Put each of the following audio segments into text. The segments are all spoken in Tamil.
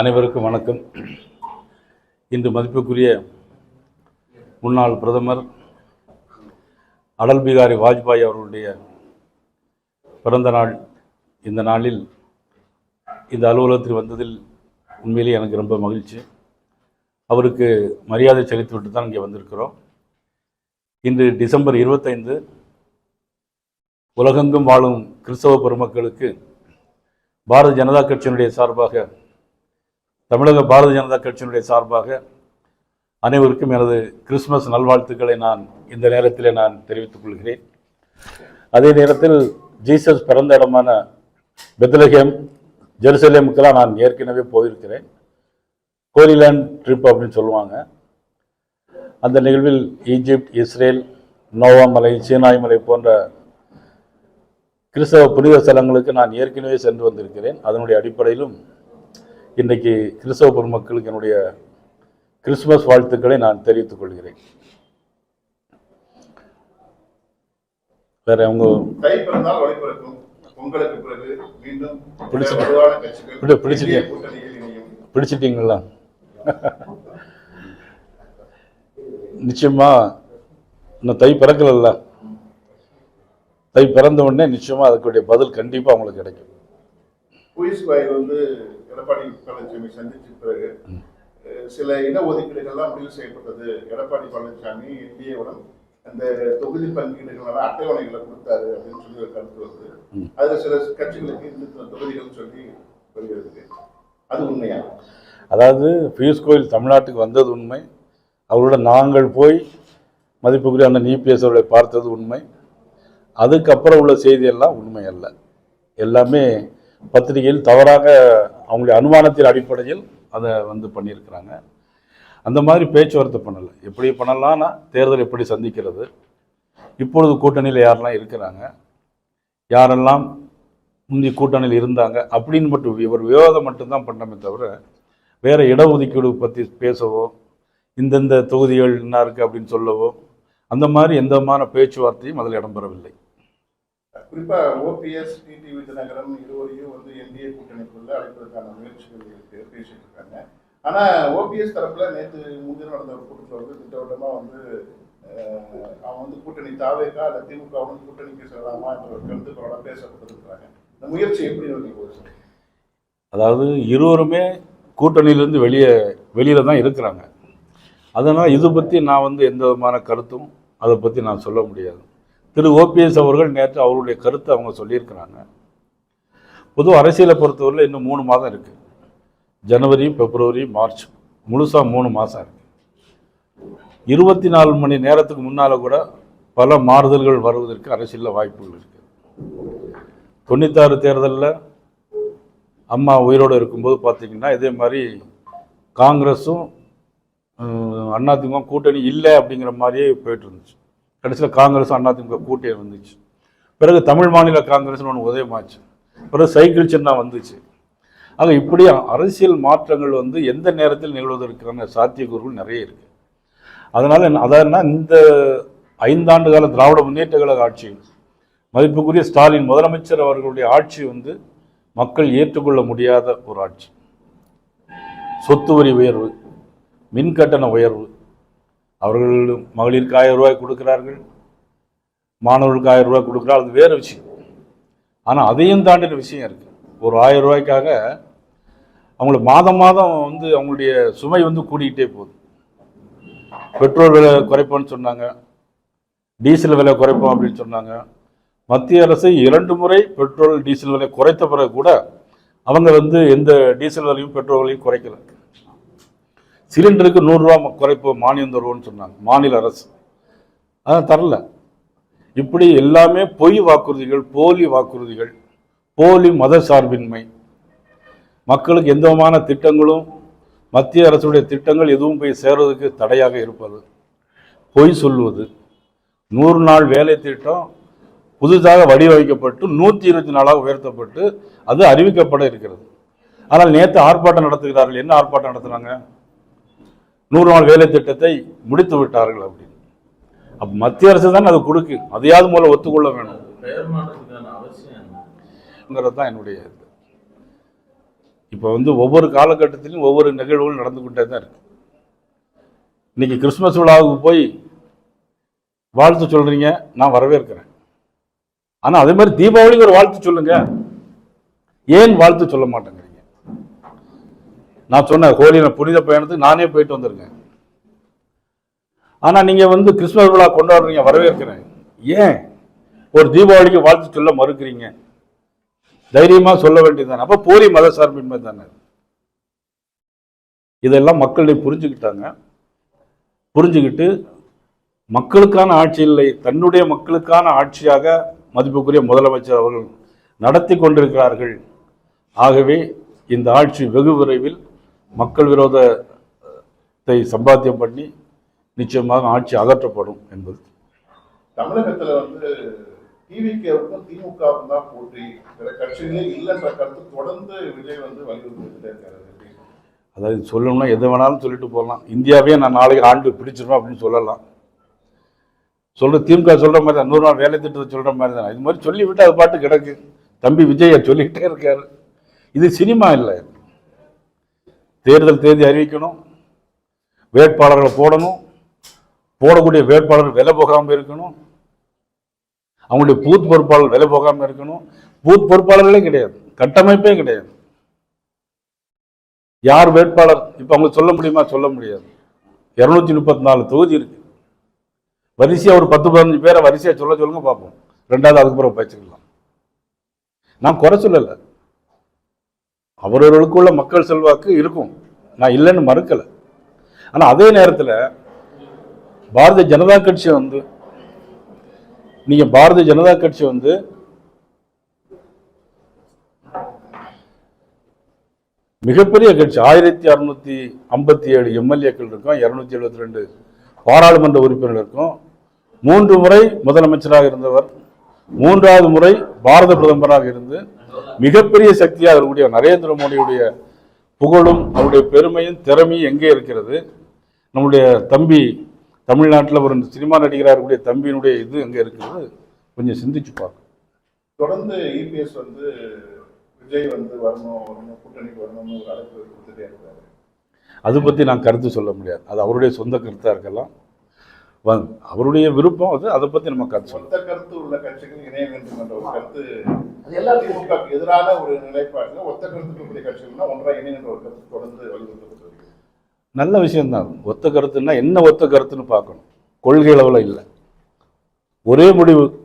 அனைவருக்கும் வணக்கம். இன்று மதிப்புக்குரிய முன்னாள் பிரதமர் அடல் பிகாரி வாஜ்பாய் அவர்களுடைய பிறந்த நாள். இந்த நாளில் இந்த அலுவலகத்தில் வந்ததில் உண்மையிலேயே எனக்கு ரொம்ப மகிழ்ச்சி. அவருக்கு மரியாதை செலுத்திவிட்டு தான் இங்கே வந்திருக்கிறோம். இன்று டிசம்பர் இருபத்தைந்து உலகெங்கும் வாழும் கிறிஸ்தவ பெருமக்களுக்கு பாரதிய ஜனதா கட்சியினுடைய சார்பாக தமிழக பாரதிய ஜனதா கட்சியினுடைய சார்பாக அனைவருக்கும் எனது கிறிஸ்துமஸ் நல்வாழ்த்துக்களை நான் இந்த நேரத்தில் நான் தெரிவித்துக் கொள்கிறேன். அதே நேரத்தில் ஜீசஸ் பிறந்த இடமான பெத்லஹேம் ஜெருசலேமுக்கெல்லாம் நான் ஏற்கனவே போயிருக்கிறேன். கோலிலேண்ட் ட்ரிப் அப்படின்னு சொல்லுவாங்க. அந்த நிகழ்வில் ஈஜிப்ட் இஸ்ரேல் நோவா மலை சீனாய் மலை போன்ற கிறிஸ்தவ புனித ஸ்தலங்களுக்கு நான் ஏற்கனவே சென்று வந்திருக்கிறேன். அதனுடைய அடிப்படையிலும் இன்றைக்கு கிறிஸ்தவ பெருமக்களுக்கு என்னுடைய கிறிஸ்துமஸ் வாழ்த்துக்களை நான் தெரிவித்துக் கொள்கிறேன். வேற அவங்க பிடிச்சிட்டீங்களா? நிச்சயமா இன்னும் தை பிறக்கலல்ல. தை பிறந்த உடனே நிச்சயமா அதுக்குடைய பதில் கண்டிப்பா அவங்களுக்கு கிடைக்கும். எடப்பாடி பழனிசாமி சந்திச்ச பிறகு சில இடஒதுக்கீடுகள்லாம் முடிவு செய்யப்பட்டது. எடப்பாடி பழனிசாமி என்டிஏவுடன் அந்த தொகுதி பங்கீடுகளான அட்டவணைகளை கொடுத்தாரு அப்படின்னு சொல்லி ஒரு கருத்து வருது. அதுல சில கட்சிகளுக்கு இந்த தொகுதிகள் சொல்லி வருகிறது. அது உண்மையா? அதாவது பியூஷ் கோயில் தமிழ்நாட்டுக்கு வந்தது உண்மை. அவரோட நாங்கள் போய் மதிப்புக்குரிய அண்ணன் இபிஎஸ் அவர்களை பார்த்தது உண்மை. அதுக்கப்புறம் உள்ள செய்தியெல்லாம் உண்மை அல்ல எல்லாமே பத்திரிகையில் தவறாக அவங்களுடைய அனுமானத்தின் அடிப்படையில் அதை வந்து பண்ணியிருக்கிறாங்க. அந்த மாதிரி பேச்சுவார்த்தை பண்ணலை. எப்படி பண்ணலாம்னா தேர்தல் எப்படி சந்திக்கிறது? இப்பொழுது கூட்டணியில் யாரெல்லாம் இருக்கிறாங்க? யாரெல்லாம் முந்தி கூட்டணியில் இருந்தாங்க? அப்படின்னு மட்டும் இவர் விவாதம் மட்டும்தான் பண்ணமே தவிர வேறு இடஒதுக்கீடு பற்றி பேசவோ இந்தந்த தொகுதிகள் என்ன இருக்குது அப்படின்னு சொல்லவோ அந்த மாதிரி எந்த விதமான பேச்சுவார்த்தையும் அதில் இடம்பெறவில்லை. குறிப்பாக ஓபிஎஸ் டிடி விஜயநகரம் இருவரையும் வந்து என்டிஏ கூட்டணிக்குள்ளே அழைப்பதற்கான முயற்சிகள் இருக்கு பேசிட்டு இருக்காங்க. ஆனால் ஓபிஎஸ் தரப்பில் நேற்று முன்தினம் நடந்த ஒரு கூட்டத்தில் வந்து திட்டவட்டமாக வந்து அவன் வந்து கூட்டணி தாவேக்கா அல்ல திமுக வந்து கூட்டணிக்கு செல்லலாமா என்ற ஒரு கருத்துக்களோட பேசப்பட்டிருக்கிறாங்க. இந்த முயற்சி எப்படி நோக்கி அதாவது இருவருமே கூட்டணியிலேருந்து வெளியே வெளியில் தான் இருக்கிறாங்க. அதனால் இது பற்றி நான் வந்து எந்த விதமான கருத்தும் அதை பற்றி நான் சொல்ல முடியாது. திரு ஓபிஎஸ் அவர்கள் நேற்று அவருடைய கருத்தை அவங்க சொல்லியிருக்கிறாங்க. பொது அரசியலை பொறுத்தவரையில் இன்னும் மூணு மாதம் இருக்குது ஜனவரி பிப்ரவரி மார்ச் முழுசாக மூணு மாதம் இருக்குது இருபத்தி நாலு மணி நேரத்துக்கு முன்னால் கூட பல மாறுதல்கள் வருவதற்கு அரசியலில் வாய்ப்புகள் இருக்குது தொண்ணூத்தாறு தேர்தலில் அம்மா உயிரோடு இருக்கும்போது பார்த்தீங்கன்னா இதே மாதிரி காங்கிரஸும் அஹ், அதிமுக கூட்டணி இல்லை அப்படிங்கிற மாதிரியே போயிட்டு இருந்துச்சு. கடைசியில் காங்கிரஸ் அதிமுக கூட்டணி வந்துச்சு. பிறகு தமிழ் மாநில காங்கிரஸ்னு ஒன்று உதயமாச்சு. பிறகு சைக்கிள் சின்னம் வந்துச்சு. ஆக இப்படி அரசியல் மாற்றங்கள் வந்து எந்த நேரத்தில் நிகழ்வதற்கான சாத்தியக்கூறுகள் நிறைய இருக்கு. அதனால் என்ன- அதாவதுன்னா இந்த ஐந்தாண்டு கால திராவிட முன்னேற்ற கழக ஆட்சி மதிப்புக்குரிய ஸ்டாலின் முதலமைச்சர் அவர்களுடைய ஆட்சி வந்து மக்கள் ஏற்றுக்கொள்ள முடியாத ஒரு ஆட்சி. சொத்து வரி உயர்வு மின் கட்டண உயர்வு அவர்கள் மகளிருக்கு ஆயிரம் ரூபாய் கொடுக்கிறார்கள் மாணவர்களுக்கு ஆயிரம் ரூபாய் கொடுக்குறா அது வேறு விஷயம். ஆனால் அதையும் தாண்டின விஷயம் இருக்குது ஒரு ஆயிரம் ரூபாய்க்காக அவங்களுக்கு மாதம் மாதம் வந்து அவங்களுடைய சுமை வந்து கூடிக்கிட்டே போகுது. பெட்ரோல் விலை குறைப்போம்னு சொன்னாங்க டீசல் விலை குறைப்போம் அப்படின்னு சொன்னாங்க. மத்திய அரசு இரண்டு முறை பெட்ரோல் டீசல் விலை குறைத்த பிறகு கூட அவங்க வந்து எந்த டீசல் விலையும் பெட்ரோல் விலையும் குறைக்கல. சிலிண்டருக்கு நூறுரூவா குறைப்போம் மானியம் தருவோம்னு சொன்னாங்க மாநில அரசு. அதான் தரல. இப்படி எல்லாமே பொய் வாக்குறுதிகள் போலி வாக்குறுதிகள் போலி மத சார்பின்மை. மக்களுக்கு எந்த விதமான திட்டங்களும் மத்திய அரசுடைய திட்டங்கள் எதுவும் போய் சேர்வதற்கு தடையாக இருப்பது. பொய் சொல்லுவது. நூறு நாள் வேலை திட்டம் புதிதாக வடிவமைக்கப்பட்டு நூற்றி இருபத்தி நாளாக உயர்த்தப்பட்டு அது அறிவிக்கப்பட இருக்கிறது. ஆனால் நேற்று ஆர்ப்பாட்டம் நடத்துகிறார்கள். என்ன ஆர்ப்பாட்டம் நடத்துனாங்க? நூறு நாள் வேலை திட்டத்தை முடித்து விட்டார்கள் அப்படின்னு. அப்ப மத்திய அரசு தான் அது கொடுக்கு. அதையாவது முதல்ல ஒத்துக்கொள்ள வேணும். பெயர் மாற்றத்துக்கான அவசியம் என்ன? ங்கிறது தான் என்னுடைய இது. இப்போ வந்து ஒவ்வொரு காலகட்டத்திலும் ஒவ்வொரு நிகழ்வுகள் நடந்து கொண்டே தான் இருக்கு. இன்னைக்கு கிறிஸ்மஸ் விழாவுக்கு போய் வாழ்த்து சொல்றீங்க நான் வரவேற்கிறேன். ஆனா அதே மாதிரி தீபாவளிக்கு ஒரு வாழ்த்து சொல்லுங்க. ஏன் வாழ்த்து சொல்ல மாட்டேங்கிறீங்க நான் சொன்ன ஹோலியில் புனித பயணத்துக்கு நானே போயிட்டு வந்திருக்கேன். ஆனால் நீங்கள் வந்து கிறிஸ்மஸ் விழா கொண்டாடுறீங்க வரவேற்கிறேன். ஏன்? ஒரு தீபாவளிக்கு வாழ்த்து சொல்ல மறுக்கிறீங்க. தைரியமாக சொல்ல வேண்டியதுதானே. அப்போ போலி மத சார்பின்மை தானே. இதெல்லாம் மக்களுடைய புரிஞ்சுக்கிட்டாங்க. புரிஞ்சுக்கிட்டு மக்களுக்கான ஆட்சி இல்லை. தன்னுடைய மக்களுக்கான ஆட்சியாக மதிப்புக்குரிய முதலமைச்சர் அவர்கள் நடத்தி கொண்டிருக்கிறார்கள். ஆகவே இந்த ஆட்சி வெகு விரைவில் மக்கள் விரோதத்தை சம்பாத்தியம் பண்ணி நிச்சயமாக ஆட்சி அகற்றப்படும் என்பது. தமிழகத்துல வந்து டிவிகேவுக்கும் திமுகவுக்கும் தான் போட்டி. வேற கட்சிகளே இல்லைன்ற கருத்து தொடர்ந்து விஜய் வந்து வலியுறுத்திட்டே இருக்காரு. அதாவது சொல்லணும்னா எதை வேணாலும் சொல்லிட்டு போகலாம். இந்தியாவே நான் நாளைக்கு ஆண்டு பிடிச்சிருவேன் அப்படின்னு சொல்லலாம். சொல்ற திமுக சொல்ற மாதிரி தான். நூறு நாள் வேலை திட்டத்தை சொல்ற மாதிரி தான். இது மாதிரி சொல்லிவிட்டு அது பாட்டு கிடக்கு. தம்பி விஜய சொல்லிக்கிட்டே இருக்காரு. இது சினிமா இல்லை. தேர்தல் தேதி அறிவிக்கணும் வேட்பாளர்களை போடணும் போடக்கூடிய வேட்பாளர் விலை போகாமல் இருக்கணும் அவங்களுடைய பூத் பொறுப்பாளர் விலை போகாமல் இருக்கணும். பூத் பொறுப்பாளர்களே கிடையாது கட்டமைப்பே கிடையாது. யார் வேட்பாளர் இப்போ அவங்க சொல்ல முடியுமா? சொல்ல முடியாது. இரநூத்தி முப்பத்தி நாலு தொகுதி இருக்கு. வரிசையாக ஒரு பத்து பதினஞ்சு பேரை வரிசையாக சொல்ல சொல்லுங்க பார்ப்போம். ரெண்டாவது அதுக்கு பிறகு பேசிக்கலாம். நான் குறை சொல்லலை. அவரவர்களுக்குள்ள மக்கள் செல்வாக்கு இருக்கும். நான் இல்லைன்னு மறுக்கலை. ஆனால் அதே நேரத்தில் பாரதிய ஜனதா கட்சி வந்து நீங்கள் பாரதிய ஜனதா கட்சி வந்து மிகப்பெரிய கட்சி. ஆயிரத்தி அறுநூத்தி ஐம்பத்தி ஏழு எம்எல்ஏக்கள் இருக்கும் இரநூத்தி எழுபத்தி ரெண்டு பாராளுமன்ற உறுப்பினர்கள் இருக்கும். மூன்று முறை முதலமைச்சராக இருந்தவர் மூன்றாவது முறை பாரத பிரதமராக இருந்து மிகப்பெரிய சக்தியாக இருக்கக்கூடிய நரேந்திர மோடியுடைய புகழும் அவருடைய பெருமையும் திறமையும் எங்கே இருக்கிறது? நம்முடைய தம்பி தமிழ்நாட்டில் ஒரு சினிமா நடிகராக இருக்கக்கூடிய தம்பியினுடைய இது எங்கே இருக்கிறது? கொஞ்சம் சிந்திச்சு பார்க்கணும். தொடர்ந்து இபிஎஸ் வந்து விஜய் வந்து வரணும் வரணும் கூட்டணிக்கு வரணும்னு ஒரு அழைப்பு கொடுத்துட்டே இருக்காரு. அதை பற்றி நான் கருத்து சொல்ல முடியாது. அது அவருடைய சொந்த கருத்தாக இருக்கலாம். வ- அவருடைய விருப்பம் அது அதை பற்றி நம்ம கருத்து சொல்லலாம் கருத்து உள்ள கட்சிகள் இணைய வேண்டும் என்ற ஒரு கருத்து திமுக எதிரான ஒரு நிலைப்பாட்டில் ஒத்த கருத்து இருக்கக்கூடிய கட்சிகள்னா ஒன்றா இணைகின்ற ஒரு கருத்து தொடர்ந்து வலியுறுத்தப்பட்டு நல்ல விஷயம்தான். ஒத்த கருத்துன்னா என்ன ஒத்த கருத்துன்னு பார்க்கணும். கொள்கை அளவில் இல்லை. ஒரே முடிவு.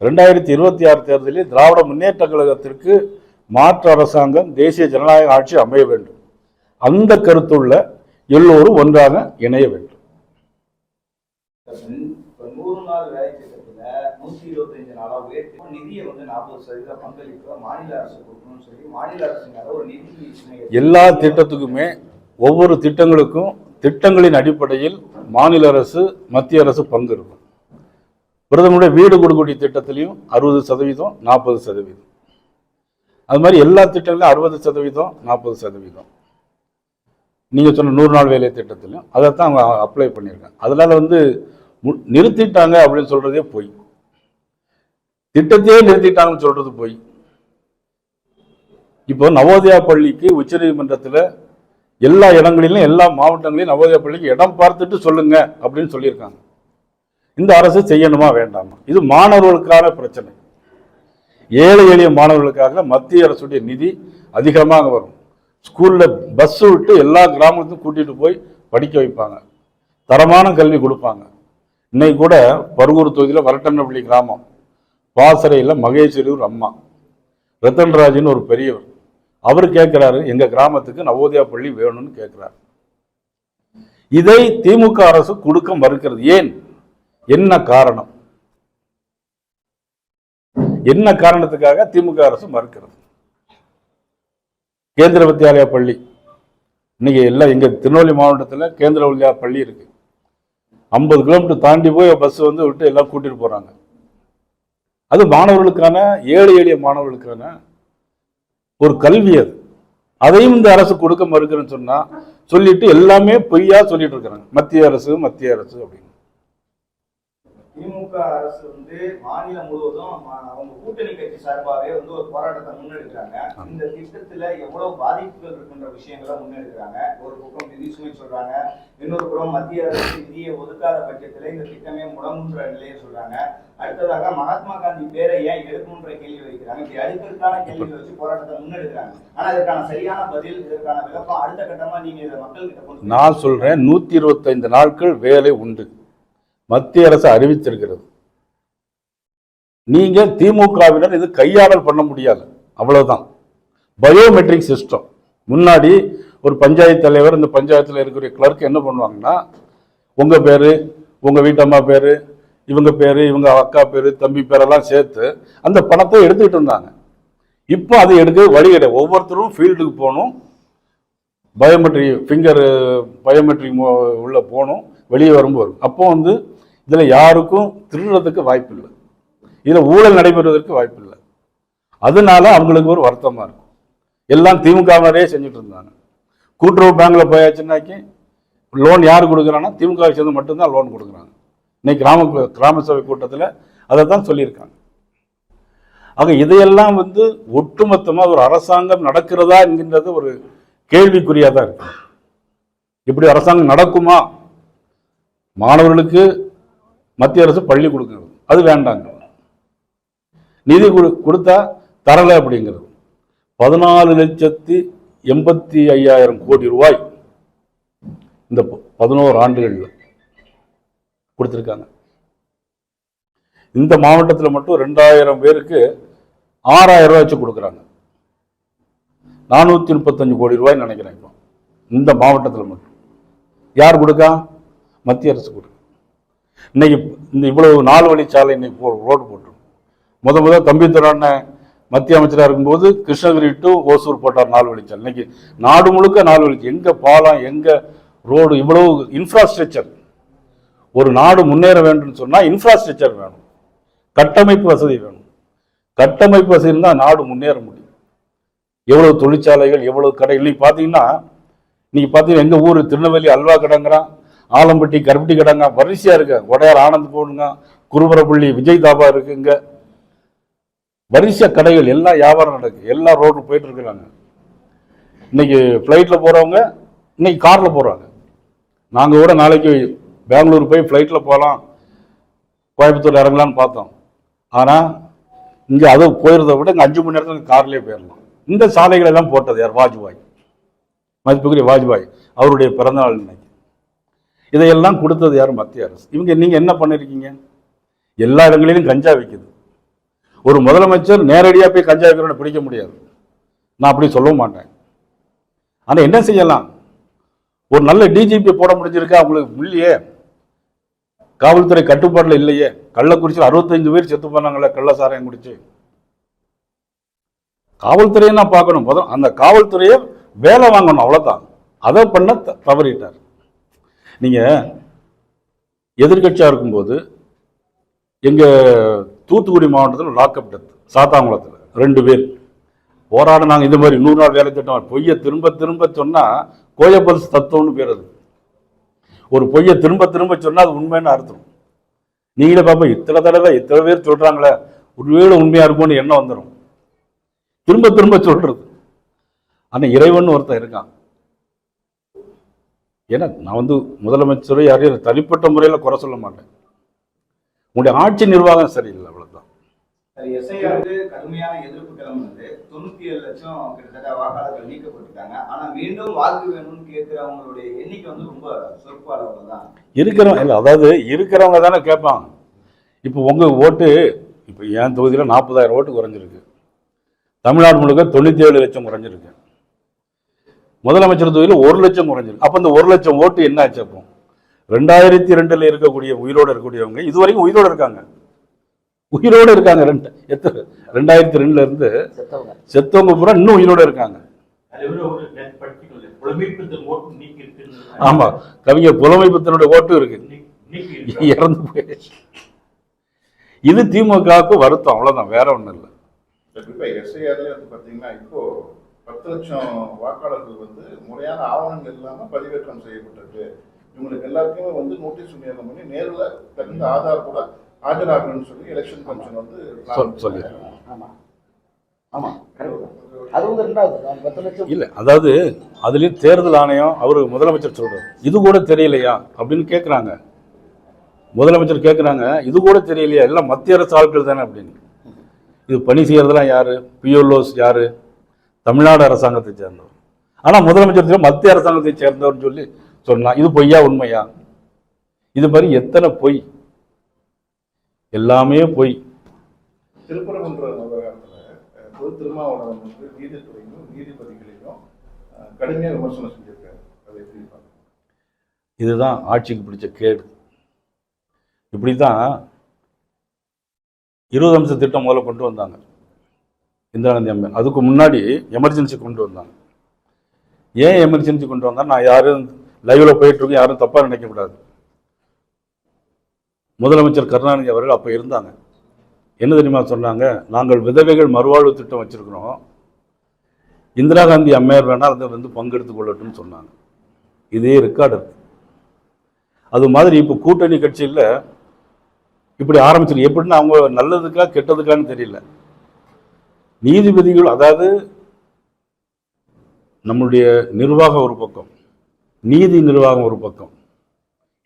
ரெண்டாயிரத்தி இருபத்தி ஆறு தேர்தலில் திராவிட முன்னேற்ற கழகத்திற்கு மாற்று அரசாங்கம் தேசிய ஜனநாயக ஆட்சி அமைய வேண்டும். அந்த கருத்துள்ள எல்லோரும் ஒன்றாக இணைய வேண்டும். இப்ப நூறு நாள் வேலை திட்டத்துல நூத்தி இருபத்தஞ்சு நாளா உயர்த்தி நிதியை வந்து நாற்பது சதவீத பங்களிப்பு மாநில அரசு கொடுக்கணும்னு சொல்லி மாநில அரசு ஒரு நிதி எல்லா திட்டத்துக்குமே ஒவ்வொரு திட்டங்களுக்கும் திட்டங்களின் அடிப்படையில் மாநில அரசு மத்திய அரசு பங்கு இருக்கும். பிரதமருடைய வீடு கொடுக்கக்கூடிய திட்டத்திலையும் அறுபது சதவீதம் நாற்பது சதவீதம். அது மாதிரி எல்லா திட்டங்களையும் அறுபது சதவீதம் நாற்பது சதவீதம். நீங்கள் சொன்ன நூறு நாள் வேலை திட்டத்திலையும் அதை தான் அவங்க அப்ளை பண்ணியிருக்காங்க. அதனால் வந்து நிறுத்திட்டாங்க அப்படின்னு சொல்றதே பொய். திட்டத்தையே நிறுத்திட்டாங்கன்னு சொல்றது பொய். இப்போ நவோதயா பள்ளிக்கு உச்சநீதிமன்றத்தில் எல்லா இடங்களிலும் எல்லா மாவட்டங்களிலும் நவோதயா பள்ளிக்கு இடம் பார்த்துட்டு சொல்லுங்க அப்படின்னு சொல்லியிருக்காங்க. இந்த அரசு செய்யணுமா வேண்டாமா? இது மாணவர்களுக்கான பிரச்சனை. ஏழை எளிய மாணவர்களுக்காக மத்திய அரசுடைய நிதி அதிகமாக வரும். ஸ்கூலில் பஸ்ஸு விட்டு எல்லா கிராமத்துக்கும் கூட்டிகிட்டு போய் படிக்க வைப்பாங்க. தரமான கல்வி கொடுப்பாங்க. இன்னைக்கு கூட பருகூர் தொகுதியில் வரட்டன்னப்பள்ளி கிராமம். பாசறையில் மகேஸ்வரி அம்மா. ரத்தன்ராஜின்னு ஒரு பெரியவர். அவர் கேட்குறாரு எங்கள் கிராமத்துக்கு நவோதயா பள்ளி வேணும்னு கேட்குறாரு இதை திமுக அரசு கொடுக்க மறுக்கிறது. ஏன்? என்ன காரணம்? என்ன காரணத்துக்காக திமுக அரசு மறுக்கிறது? கேந்திர வித்யாலயா பள்ளி. இன்னைக்கு எல்லாம் எங்க திருநெல்வேலி மாவட்டத்தில் கேந்திர வித்யா பள்ளி இருக்கு. ஐம்பது கிலோமீட்டர் தாண்டி போய் பஸ் வந்து விட்டு எல்லாம் கூட்டிட்டு போறாங்க. அது மாணவர்களுக்கான ஏழை எளிய மாணவர்களுக்கான ஒரு கல்வி அது. அதையும் இந்த அரசு கொடுக்க மறுக்கிறேன்னு சொன்னா சொல்லிட்டு எல்லாமே பொய்யா சொல்லிட்டு இருக்கிறாங்க. மத்திய அரசு மத்திய அரசு அப்படின்னு. திமுக அரசு வந்து மாநிலம் முழுவதும் அவங்க கூட்டணி கட்சி சார்பாகவே வந்து ஒரு போராட்டத்தை முன்னெடுக்கிறாங்க. இந்த திட்டத்துல எவ்வளவு பாதிப்புகள் இருக்கின்ற விஷயங்களை முன்னெடுக்கிறாங்க. ஒரு பக்கம் நிதி சுமை சொல்றாங்க. இன்னொரு புறம் மத்திய அரசு நிதியை ஒதுக்காத பட்சத்துல இந்த திட்டமே முடங்குன்ற நிலையை சொல்றாங்க. அடுத்ததாக மகாத்மா காந்தி பேரை ஏன் எடுக்கணுன்ற கேள்வி வைக்கிறாங்க. இப்படி அடுக்கடுக்கான கேள்விகளை வச்சு போராட்டத்தை முன்னெடுக்கிறாங்க. ஆனா இதற்கான சரியான பதில் இதற்கான விளக்கம் அடுத்த கட்டமா நீங்க இதை மக்கள்கிட்ட கொண்டு போய் நான் சொல்றேன் நூத்தி இருபத்தைந்து நாட்கள் வேலை உண்டு. மத்திய அரசு அறிவித்திருக்கிறது நீங்க திமுகவினர் இது கையாடல் பண்ண முடியாது. அவ்வளவுதான். பயோமெட்ரிக் சிஸ்டம் முன்னாடி ஒரு பஞ்சாயத்து தலைவர் இந்த பஞ்சாயத்தில் இருக்கிற கிளர்க் என்ன பண்ணுவாங்கன்னா உங்க பேரு உங்க வீட்டம்மா பேரு இவங்க பேர் இவங்க அக்கா பேர் தம்பி பேரெல்லாம் சேர்த்து அந்த பணத்தை எடுத்துக்கிட்டு இருந்தாங்க. இப்போ அதை எடுக்க வழி கிடையாது. ஒவ்வொருத்தரும் ஃபீல்டுக்கு போகணும். பயோமெட்ரிக் ஃபிங்கர் பயோமெட்ரிக் உள்ள போகணும். வெளியே வரும்போது. அப்போ வந்து இதில் யாருக்கும் திருடுறதுக்கு வாய்ப்பு இல்லை இதில் ஊழல் நடைபெறுவதற்கு வாய்ப்பு இல்லை அதனால அவங்களுக்கு ஒரு வருத்தமாக இருக்கும். எல்லாம் திமுகவினரே செஞ்சுட்டு இருந்தாங்க. கூட்டுறவு பேங்க்ல போயாச்சுன்னாக்கி லோன் யார் கொடுக்குறான்னா திமுக சேர்ந்து மட்டும்தான் லோன் கொடுக்குறாங்க. இன்னைக்கு கிராம கிராம சபை கூட்டத்தில் அதை தான் சொல்லியிருக்காங்க. ஆக இதையெல்லாம் வந்து ஒட்டுமொத்தமாக ஒரு அரசாங்கம் நடக்கிறதா என்கின்றது ஒரு கேள்விக்குறியாக தான் இருக்கு. இப்படி அரசாங்கம் நடக்குமா? மாணவர்களுக்கு மத்திய அரசு பள்ளி கொடுக்குறது. அது வேண்டாங்க. நிதி கொடு கொடுத்தா தரலை அப்படிங்கிறது. பதினாலு லட்சத்தி எண்பத்தி ஐயாயிரம் கோடி ரூபாய் இந்த பதினோரு ஆண்டுகளில் கொடுத்துருக்காங்க. இந்த மாவட்டத்தில் மட்டும் ரெண்டாயிரம் பேருக்கு ஆறாயிரம் ரூபாய் வச்சு கொடுக்குறாங்க. நானூற்றி முப்பத்தஞ்சு கோடி ரூபாய் நினைக்கிறேன் இப்போ. இந்த மாவட்டத்தில் மட்டும். யார் கொடுக்கா? மத்திய அரசு கொடுக்க. இன்னைக்கு இந்த இவ்வளவு நாலு வழிச்சாலை இன்னைக்கு போ ரோடு போட்டுரும். முத முத தம்பித்துறை மத்திய அமைச்சராக இருக்கும்போது கிருஷ்ணகிரி டு ஓசூர் போட்டார் நாலு வழிச்சாலை இன்னைக்கு நாடு முழுக்க நாலு வழி எங்கே பாலம் எங்கே ரோடு இவ்வளவு இன்ஃப்ராஸ்ட்ரக்சர் ஒரு நாடு முன்னேற வேண்டும்னு சொன்னால் இன்ஃப்ராஸ்ட்ரக்சர் வேணும். கட்டமைப்பு வசதி வேணும். கட்டமைப்பு வசதி இருந்தால் நாடு முன்னேற முடியும். எவ்வளவு தொழிற்சாலைகள் எவ்வளவு கடை இன்னைக்கு பார்த்தீங்கன்னா இன்னைக்கு பார்த்தீங்கன்னா எங்கள் ஊர் திருநெல்வேலி அல்வா கடைங்கிறான். ஆலம்பட்டி கருப்பட்டி கடைங்க. வரிசையா இருக்கு. உடையார் ஆனந்த் போனுங்க குருபரப்பள்ளி விஜய் தாபா இருக்குங்க. வரிசை கடைகள் எல்லாம் வியாபாரம் நடக்கு. எல்லா ரோட்டில் போயிட்டு இருக்கிறாங்க. இன்னைக்கு ஃப்ளைட்டில் போகிறவங்க இன்னைக்கு காரில் போகிறாங்க நாங்கள் கூட நாளைக்கு பெங்களூர் போய் ஃப்ளைட்டில் போகலாம் கோயம்புத்தூர் இறங்கலாம்னு பார்த்தோம். ஆனால் இங்கே அது போயிருந்த விட இங்கே அஞ்சு மணி நேரத்தில் கார்லேயே போயிடலாம். இந்த சாலைகளெல்லாம் போட்டது யார்? வாஜ்பாய். மதிப்புக்குரிய வாஜ்பாய் அவருடைய பிறந்தநாள் இன்னைக்கு. இதையெல்லாம் கொடுத்தது யார்? மத்திய அரசு. இவங்க நீங்கள் என்ன பண்ணியிருக்கீங்க எல்லா இடங்களிலும் கஞ்சா விற்குது ஒரு முதலமைச்சர் நேரடியாக போய் கஞ்சா விற்கிறவனை பிடிக்க முடியாது. நான் அப்படி சொல்ல மாட்டேன். ஆனால் என்ன செய்யலாம்? ஒரு நல்ல டிஜிபி போட முடிஞ்சிருக்கா? அவங்களுக்கு இல்லையே காவல்துறை கட்டுப்பாட்டில் இல்லையே. கள்ளக்குறிச்சியில் அறுபத்தஞ்சு பேர் செத்து போனாங்களே கள்ள சாராயம் குடிச்சு. காவல்துறையை நான் பார்க்கணும். முதல் அந்த காவல்துறையை வேலை வாங்கணும் அவ்வளோதான் அதை பண்ண த- தவறிட்டார். நீங்கள் எதிர்கட்சியாக இருக்கும்போது எங்கள் தூத்துக்குடி மாவட்டத்தில் லாக்அப் டெத் சாத்தாங்குளத்தில் ரெண்டு பேர். போராடினாங்க இது மாதிரி நூறு நாள் வேலை திட்டம். பொய்யை திரும்ப திரும்ப சொன்னால் கோயப்பல்ஸ் தத்துவம்னு பேர் அது. ஒரு பொய்யை திரும்ப திரும்ப சொன்னால் அது உண்மைன்னு அர்த்தம். நீங்களே பாப்பா இத்தனை தடவை இத்தனை பேர் சொல்றாங்களே ஒருவேளை உண்மையாக இருக்கும்னு எண்ணம் வந்துடும் திரும்ப திரும்ப சொல்கிறது ஆனால் இறைவன் ஒருத்தன் இருக்கான். ஏன்னா நான் வந்து முதலமைச்சரை யாரையும் தனிப்பட்ட முறையில குறை சொல்ல மாட்டேன். உங்களுடைய ஆட்சி நிர்வாகம் சரியில்லை அவ்வளவுதான். எஸ்ஐஆருக்கு கடுமையான எதிர்ப்பு கிளம்புனது. தொண்ணூத்தி ஏழு லட்சம் கிட்டத்தட்ட வாக்காளர்கள் நீக்கப்பட்டிருக்காங்க. ஆனா மீண்டும் வாக்கு வேணும்னு கேட்கிறவங்களுடைய எண்ணிக்கை வந்து ரொம்ப சொற்ப அளவுல தான். இருக்கிறவங்க இல்லை அதாவது இருக்கிறவங்க தானே கேட்பாங்க. இப்போ உங்க ஓட்டு இப்போ என் தொகுதியில் நாற்பதாயிரம் ஓட்டு குறைஞ்சிருக்கு. தமிழ்நாடு முழுக்க தொண்ணூற்றி ஏழு லட்சம் குறைஞ்சிருக்கு. முதலமைச்சர் தொகுதியில் ஒரு லட்சம் குறைஞ்சிருக்கு. அப்போ இந்த ஒரு லட்சம் ஓட்டு என்ன ஆச்சு அப்போ? ரெண்டாயிரத்தி ரெண்டுல இருக்கக்கூடிய உயிரோடு இருக்கக்கூடியவங்க இது வரைக்கும் உயிரோடு இருக்காங்க. உயிரோடு இருக்காங்க ரெண்டு எத்தனை? ரெண்டாயிரத்தி ரெண்டுல இருந்து செத்தவங்க. பூரா இன்னும் உயிரோடு இருக்காங்க. ஆமா கவிஞர் புலமைப்பித்தனுடைய ஓட்டு இருக்கு. நீ- நீக்கி இருக்கு. இறந்து போய் இது திமுகவுக்கு வருத்தம் அவ்வளவுதான் வேற ஒண்ணும் இல்லை. இப்போ எஸ்ஐஆர்ல வந்து பாத்தீங்கன்னா இப்போ பத்து லட்சம் வாக்காளர்கள் வந்து முறையான ஆவணங்கள் இல்லாம பதிவேற்றம் செய்யப்பட்டிருக்கு. இவங்களுக்கு எல்லாத்துக்குமே வந்து நோட்டீஸ் விநியோகம் பண்ணி நேர்ல தகுந்த ஆதார் கூட ஆஜராகணும்னு சொல்லி எலெக்ஷன் கமிஷன் வந்து plan சொல் சொல்லி. ஆமா. ஆமா correct. அது வந்து ரெண்டாவது அந்த பத்து லட்சம் இல்லை அதாவது அதுலேயும் தேர்தல் ஆணையம் அவர் முதலமைச்சர் சொல்றாரு. இது கூட தெரியலையா அப்படின்னு கேட்குறாங்க முதலமைச்சர் கேட்குறாங்க இது கூட தெரியலையா? எல்லாம் மத்திய அரசு ஆட்கள் தானே அப்படின்னு. இது பணி செய்யறதெல்லாம் யாரு? பியோலோஸ் யாரு? தமிழ்நாடு அரசாங்கத்தை சேர்ந்தவர். ஆனால் முதலமைச்சர் மத்திய அரசாங்கத்தை சேர்ந்தவர்னு சொல்லி சொன்னா இது பொய்யா உண்மையா? இது மாதிரி எத்தனை பொய்? எல்லாமே பொய். பொது திருமாவளவன் வந்து நீதிபதிகளையும் விமர்சனம் செஞ்சிருக்காரு? இதுதான் ஆட்சிக்கு பிடிச்ச கேடு. இப்படி தான் இருபது அம்ச திட்டம் முதல்ல கொண்டு வந்தாங்க. இந்திராந்தி அம்மன் அதுக்கு முன்னாடி எமர்ஜென்சி கொண்டு வந்தாங்க. ஏன் எமர்ஜென்சி கொண்டு வந்தால் நான் யாரும் லைவில் போயிட்டுருக்கோம் யாரும் தப்பாக நினைக்க கூடாது. முதலமைச்சர் கருணாநிதி அவர்கள் அப்போ இருந்தாங்க. என்ன தெரியுமா சொன்னாங்க? நாங்கள் விதவைகள் மறுவாழ்வு திட்டம் வச்சுருக்கிறோம். இந்திரா காந்தி அம்மையார் வேணால் அதை வந்து பங்கெடுத்து கொள்ளட்டும்னு சொன்னாங்க. இதே ரெக்கார்டு அது. மாதிரி இப்போ கூட்டணி கட்சியில் இப்படி ஆரம்பிச்சிருக்கு எப்படின்னா அவங்க நல்லதுக்கா கெட்டதுக்கான்னு தெரியல. நீதிபதிகள் அதாவது நம்மளுடைய நிர்வாகம் ஒரு பக்கம் நீதி நிர்வாகம் ஒரு பக்கம்.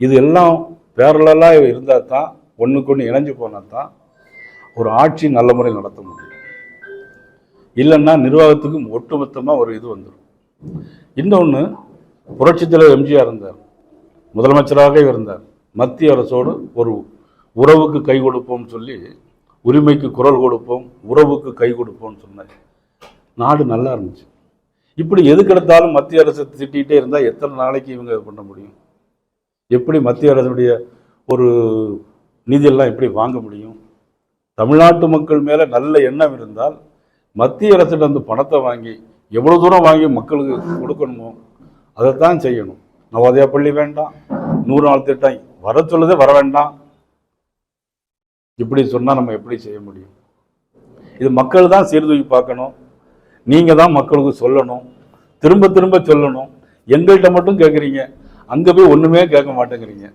இது எல்லாம் பேரலாக இருந்தால் தான் ஒன்றுக்கு ஒன்று இணைஞ்சு போனால் தான் ஒரு ஆட்சி நல்ல முறையில் நடத்த முடியும். இல்லைன்னா நிர்வாகத்துக்கு ஒட்டுமொத்தமாக ஒரு இது வந்துடும் இன்னொன்று புரட்சித் தலைவர் எம்ஜிஆர் இருந்தார். முதலமைச்சராக இருந்தார். மத்திய அரசோடு ஒரு உறவுக்கு கை கொடுப்போம்னு சொல்லி உரிமைக்கு குரல் கொடுப்போம் உறவுக்கு கை கொடுப்போம்னு சொன்னார். நாடு நல்லா இருந்துச்சு. இப்படி எதுக்கெடுத்தாலும் மத்திய அரசு திட்டிகிட்டே இருந்தால் எத்தனை நாளைக்கு இவங்க இது பண்ண முடியும்? எப்படி மத்திய அரசுடைய ஒரு நிதியெல்லாம் எப்படி வாங்க முடியும்? தமிழ்நாட்டு மக்கள் மேலே நல்ல எண்ணம் இருந்தால் மத்திய அரசிடம் அந்த பணத்தை வாங்கி எவ்வளோ தூரம் வாங்கி மக்களுக்கு கொடுக்கணுமோ அதைத்தான் செய்யணும். நவோதயா பள்ளி வேண்டாம் நூறு நாள் திட்டம். வர சொல்லுதே வர வேண்டாம். இப்படி சொன்னால் நம்ம எப்படி செய்ய முடியும்? இது மக்கள் தான் சீர்தூக்கி பார்க்கணும். நீங்கள் தான் மக்களுக்கு சொல்லணும். திரும்ப திரும்ப சொல்லணும். எங்கள்கிட்ட மட்டும் கேட்குறீங்க அங்கே போய் ஒன்றுமே கேட்க மாட்டேங்கிறீங்க.